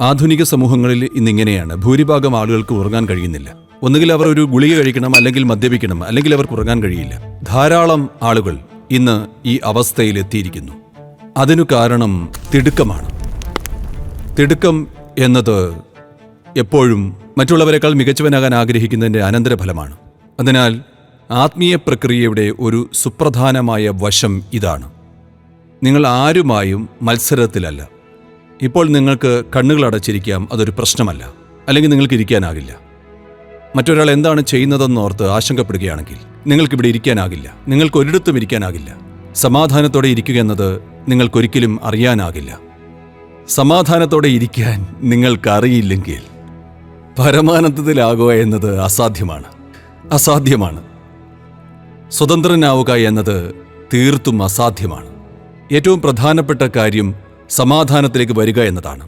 ആധുനിക സമൂഹങ്ങളിൽ ഇന്നിങ്ങനെയാണ്. ഭൂരിഭാഗം ആളുകൾക്ക് ഉറങ്ങാൻ കഴിയുന്നില്ല. ഒന്നുകിൽ അവർ ഒരു ഗുളിക കഴിക്കണം അല്ലെങ്കിൽ മദ്യപിക്കണം അല്ലെങ്കിൽ അവർക്ക് ഉറങ്ങാൻ കഴിയില്ല. ധാരാളം ആളുകൾ ഇന്ന് ഈ അവസ്ഥയിൽ എത്തിയിരിക്കുന്നു. അതിനു കാരണം തിടുക്കമാണ്. തിടുക്കം എന്നത് എപ്പോഴും മറ്റുള്ളവരെക്കാൾ മികച്ചവനാകാൻ ആഗ്രഹിക്കുന്നതിന്റെ അനന്തരഫലമാണ്. അതിനാൽ ആത്മീയ പ്രക്രിയയുടെ ഒരു സുപ്രധാനമായ വശം ഇതാണ്. നിങ്ങൾ ആരുമായും മത്സരത്തിലല്ല. ഇപ്പോൾ നിങ്ങൾക്ക് കണ്ണുകൾ അടച്ചിരിക്കാം അതൊരു പ്രശ്നമല്ല. അല്ലെങ്കിൽ നിങ്ങൾക്ക് ഇരിക്കാനാകില്ല. മറ്റൊരാൾ എന്താണ് ചെയ്യുന്നതെന്ന് ഓർത്ത് ആശങ്കപ്പെടുകയാണെങ്കിൽ നിങ്ങൾക്കിവിടെ ഇരിക്കാനാകില്ല. നിങ്ങൾക്ക് ഒരിടത്തും ഇരിക്കാനാകില്ല. സമാധാനത്തോടെ ഇരിക്കുക എന്നത് നിങ്ങൾക്കൊരിക്കലും അറിയാനാകില്ല. സമാധാനത്തോടെ ഇരിക്കാൻ നിങ്ങൾക്കറിയില്ലെങ്കിൽ പരമാനന്ദത്തിലാകുക എന്നത് അസാധ്യമാണ്. അസാധ്യമാണ്. സ്വതന്ത്രനാവുക എന്നത് തീർത്തും അസാധ്യമാണ്. ഏറ്റവും പ്രധാനപ്പെട്ട കാര്യം സമാധാനത്തിലേക്ക് വരിക എന്നതാണ്.